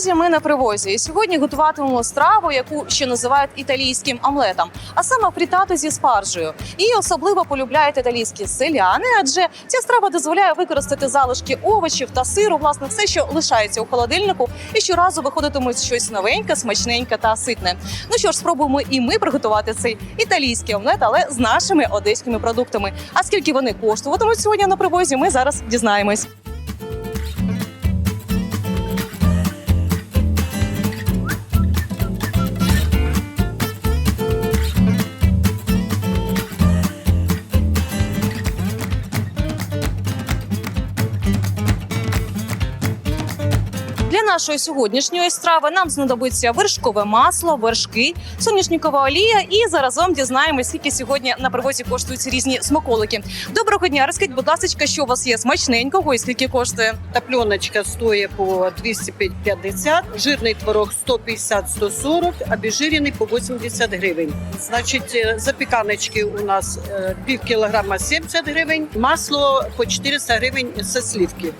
Друзі! Ми на привозі. Сьогодні готуватимемо страву, яку ще називають італійським омлетом, а саме фрітату зі спаржею. Її особливо полюбляють італійські селяни, адже ця страва дозволяє використати залишки овочів та сиру, власне, все, що лишається у холодильнику, і щоразу виходитиме щось новеньке, смачненьке та ситне. Ну що ж, спробуємо і ми приготувати цей італійський омлет, але з нашими одеськими продуктами. А скільки вони коштуватимуть сьогодні на привозі, ми зараз дізнаємось. Нашої сьогоднішньої страви нам знадобиться вершкове масло, вершки, соняшникова олія. І заразом дізнаємось, скільки сьогодні на привозі коштують різні смаколики. Доброго дня, розкажіть, будь ласка, що у вас є смачненького і скільки коштує? Топленочка стоїть по 250, жирний творог 150-140, обезжирений по 80 гривень. Значить, е, запіканочки у нас е, пів кілограма 70 гривень, масло по 400 гривень со сливки.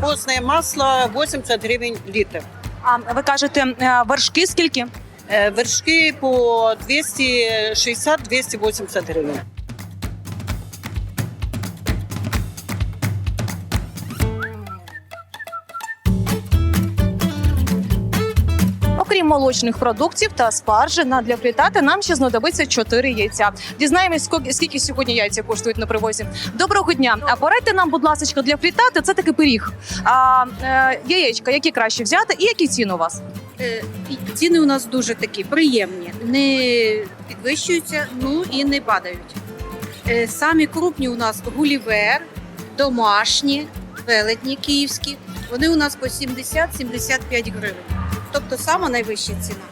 Постне масло 80 гривень літр. А ви кажете, е, вершки скільки? Е, Вершки по 260-280 гривень. Окрім молочних продуктів та спаржі, на для фрітати нам ще знадобиться 4 яйця. Дізнаємось, скільки- сьогодні яйця коштують на привозі. Доброго дня. А порадьте нам, будь ласка, для фрітати це такий пиріг. А е, яєчка, які краще взяти, і які ціни у вас? Е, Ціни у нас дуже такі приємні, не підвищуються, ну і не падають. Е, Самі крупні у нас гулівер, домашні, велетні київські. Вони у нас по 70-75 гривень. Тобто сама найвища ціна.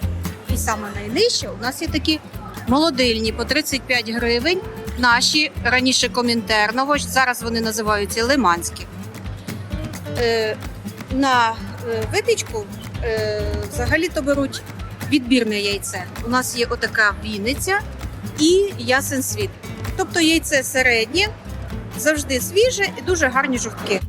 І сама найнижча у нас є такі молодильні по 35 гривень. Наші раніше комінтерного, зараз вони називаються лиманські. Е, На е, випічку е, взагалі-то беруть відбірне яйце. У нас є отака Вінниця і ясен світ. Тобто яйце середнє, завжди свіже і дуже гарні жовтки.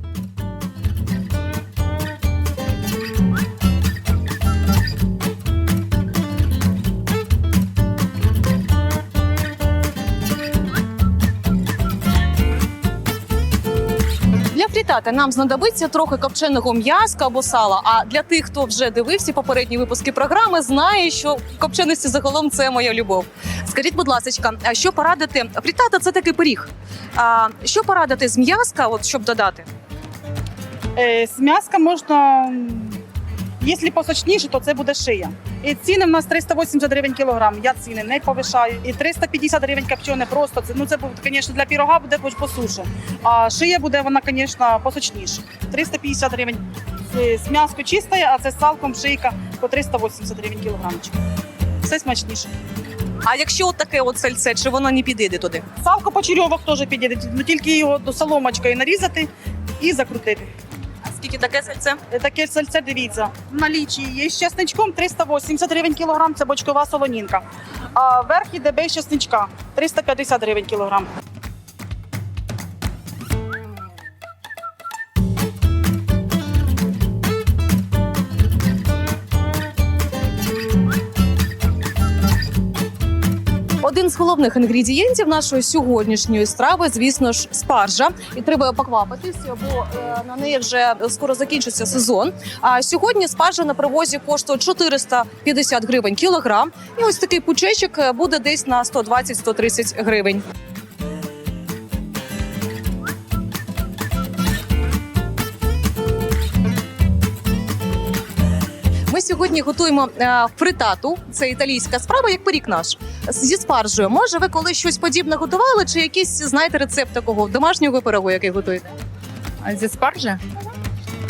Для нам знадобиться трохи копченого м'язка або сала. А для тих, хто вже дивився попередні випуски програми, знає, що копченості загалом це моя любов. Скажіть, будь ласка, а що порадити? Фрітата це такий пиріг. А що порадити з м'язка, от щоб додати? Е, З м'яска можна, якщо посочніше, то це буде шия. І ціни в нас 380 гривень кілограм. Я ціни не повишаю. І 350 гривень копчене просто. Це, ну це буде, звісно, для пірога буде хоч по суші. А шия буде вона, звісно, посочніше. 350 гривень з, з м'яско чисте, а це з салком шийка по 380 гривень кілограмчик. Все смачніше. А якщо от таке от сальце, чи воно не підійде туди? Салко почерьовок теж підійде, ну тільки його до соломочкою нарізати і закрутити. Скільки таке сальце? Таке сальце, дивіться, в налічі є з часничком 380 гривень кілограм, це бочкова солонінка. А верх іде без часничка 350 гривень кілограм. Один з головних інгредієнтів нашої сьогоднішньої страви, звісно ж, спаржа. І треба поквапитись, бо е, на неї вже скоро закінчиться сезон. А сьогодні спаржа на привозі коштує 450 гривень кілограм. І ось такий пучечок е, буде десь на 120-130 гривень. Ми сьогодні готуємо е, фритату. Це італійська справа, як пиріг наш зі спаржею. Може, ви колись щось подібне готували, чи якийсь знаєте рецепт такого домашнього пирогу, який готуєте? А Зі спаржі?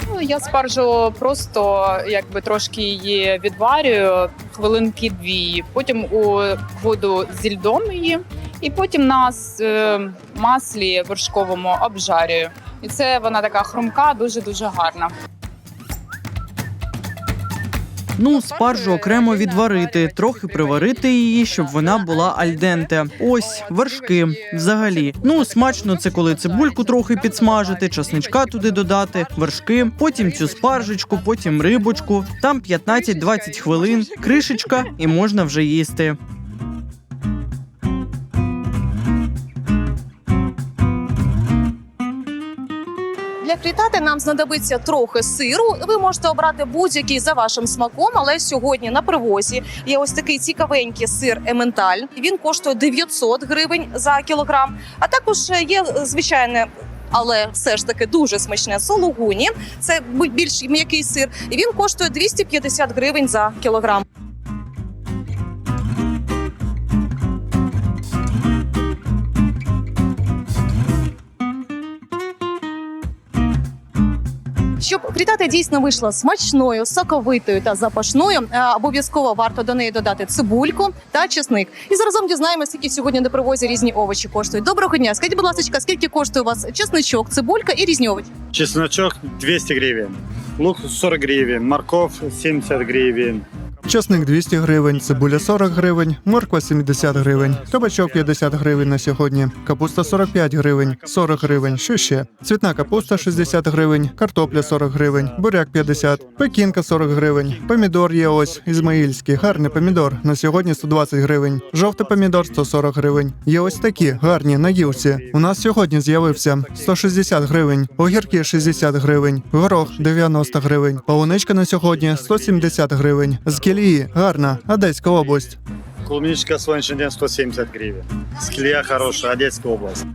Ну, я спаржу просто якби трошки її відварюю хвилинки дві, потім у воду зі льдом її, і потім на е, маслі вершковому обжарюю. І це вона така хрумка, дуже дуже гарна. Ну, спаржу окремо відварити, трохи приварити її, щоб вона була альденте. Ось вершки. Взагалі, ну смачно це коли цибульку трохи підсмажити, часничка туди додати, вершки, потім цю спаржечку, потім рибочку. Там 15-20 хвилин, кришечка, і можна вже їсти. Для фрітати нам знадобиться трохи сиру. Ви можете обрати будь-який за вашим смаком, але сьогодні на привозі є ось такий цікавенький сир ементаль. Він коштує 900 гривень за кілограм. А також є звичайне. Але все ж таки дуже смачне сологуні. Це більш м'який сир, і він коштує 250 гривень за кілограм. Дійсно вийшла смачною, соковитою та запашною, е, обов'язково варто до неї додати цибульку та чесник. І заразом дізнаємося, скільки сьогодні на привозі різні овочі коштують. Доброго дня! Скажіть, будь ласка, скільки коштує у вас чесничок, цибулька і різні овочі? Чесночок 200 гривень, лук 40 гривень, морков 70 гривен, Часник 200 гривень, цибуля 40 гривень, морква 70 гривень, кабачок 50 гривень на сьогодні, капуста 45 гривень, 40 гривень, що ще? Цвітна капуста 60 гривень, картопля 40 гривень, буряк 50, пекінка 40 гривень, помідор є ось, ізмаїльський, гарний помідор, на сьогодні 120 гривень, жовтий помідор 140 гривень. Є ось такі, гарні, на гілці. У нас сьогодні з'явився 160 гривень, огірки 60 гривень, горох 90 гривень, полуничка на сьогодні 170 гривень, з Кілії, гарна, Одеська область. клубничка сонячний день 170 гривень. Склія хорошая, Одесская область.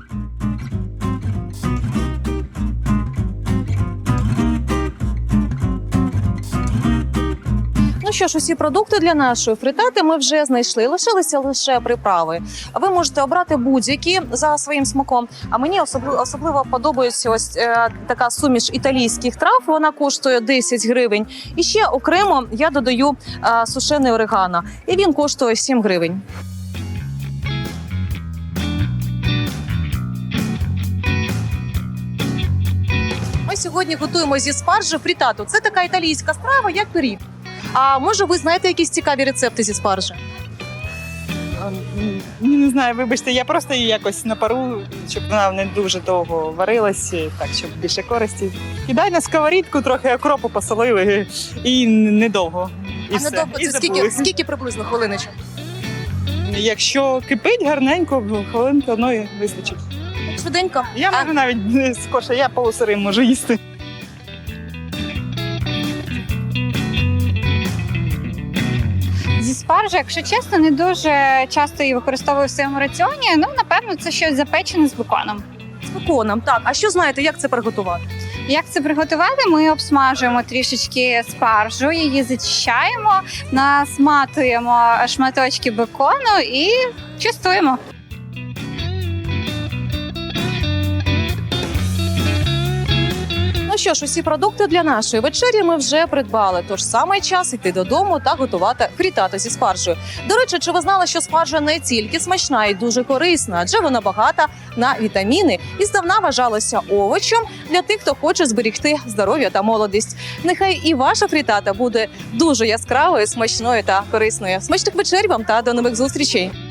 Що ж, усі продукти для нашої фритати ми вже знайшли. Лишилися лише приправи. Ви можете обрати будь-які за своїм смаком. А мені особливо особливо подобається ось е, така суміш італійських трав. Вона коштує 10 гривень. І ще окремо я додаю е, сушений орегано, і він коштує 7 гривень. Ми сьогодні готуємо зі спаржі фрітату. Це така італійська страва, як пиріг. А може, ви знаєте якісь цікаві рецепти зі спаржі? Не знаю, вибачте, я просто її якось на пару, щоб вона не дуже довго варилася, так щоб більше користі. Кидай на сковорідку, трохи окропу посолили і недовго. І а все. недовго і скільки, скільки приблизно хвилиночок? Якщо кипить гарненько, хвилинка одної вистачить. Швиденько. Я А- можу навіть не скорше, я полусирим можу їсти. Зі спаржа, якщо чесно, не дуже часто її використовую в своєму раціоні. Ну, напевно, це щось запечене з беконом. З беконом. Так, а що знаєте, як це приготувати? Як це приготувати? Ми обсмажуємо трішечки спаржу, її зачищаємо, насматуємо шматочки бекону і частуємо. Що ж, усі продукти для нашої вечері ми вже придбали. Тож саме час йти додому та готувати фрітату зі спаржею. До речі, чи ви знали, що спаржа не тільки смачна і дуже корисна, адже вона багата на вітаміни і здавна вважалася овочем для тих, хто хоче зберегти здоров'я та молодість. Нехай і ваша фрітата буде дуже яскравою, смачною та корисною. Смачних вечер вам та до нових зустрічей.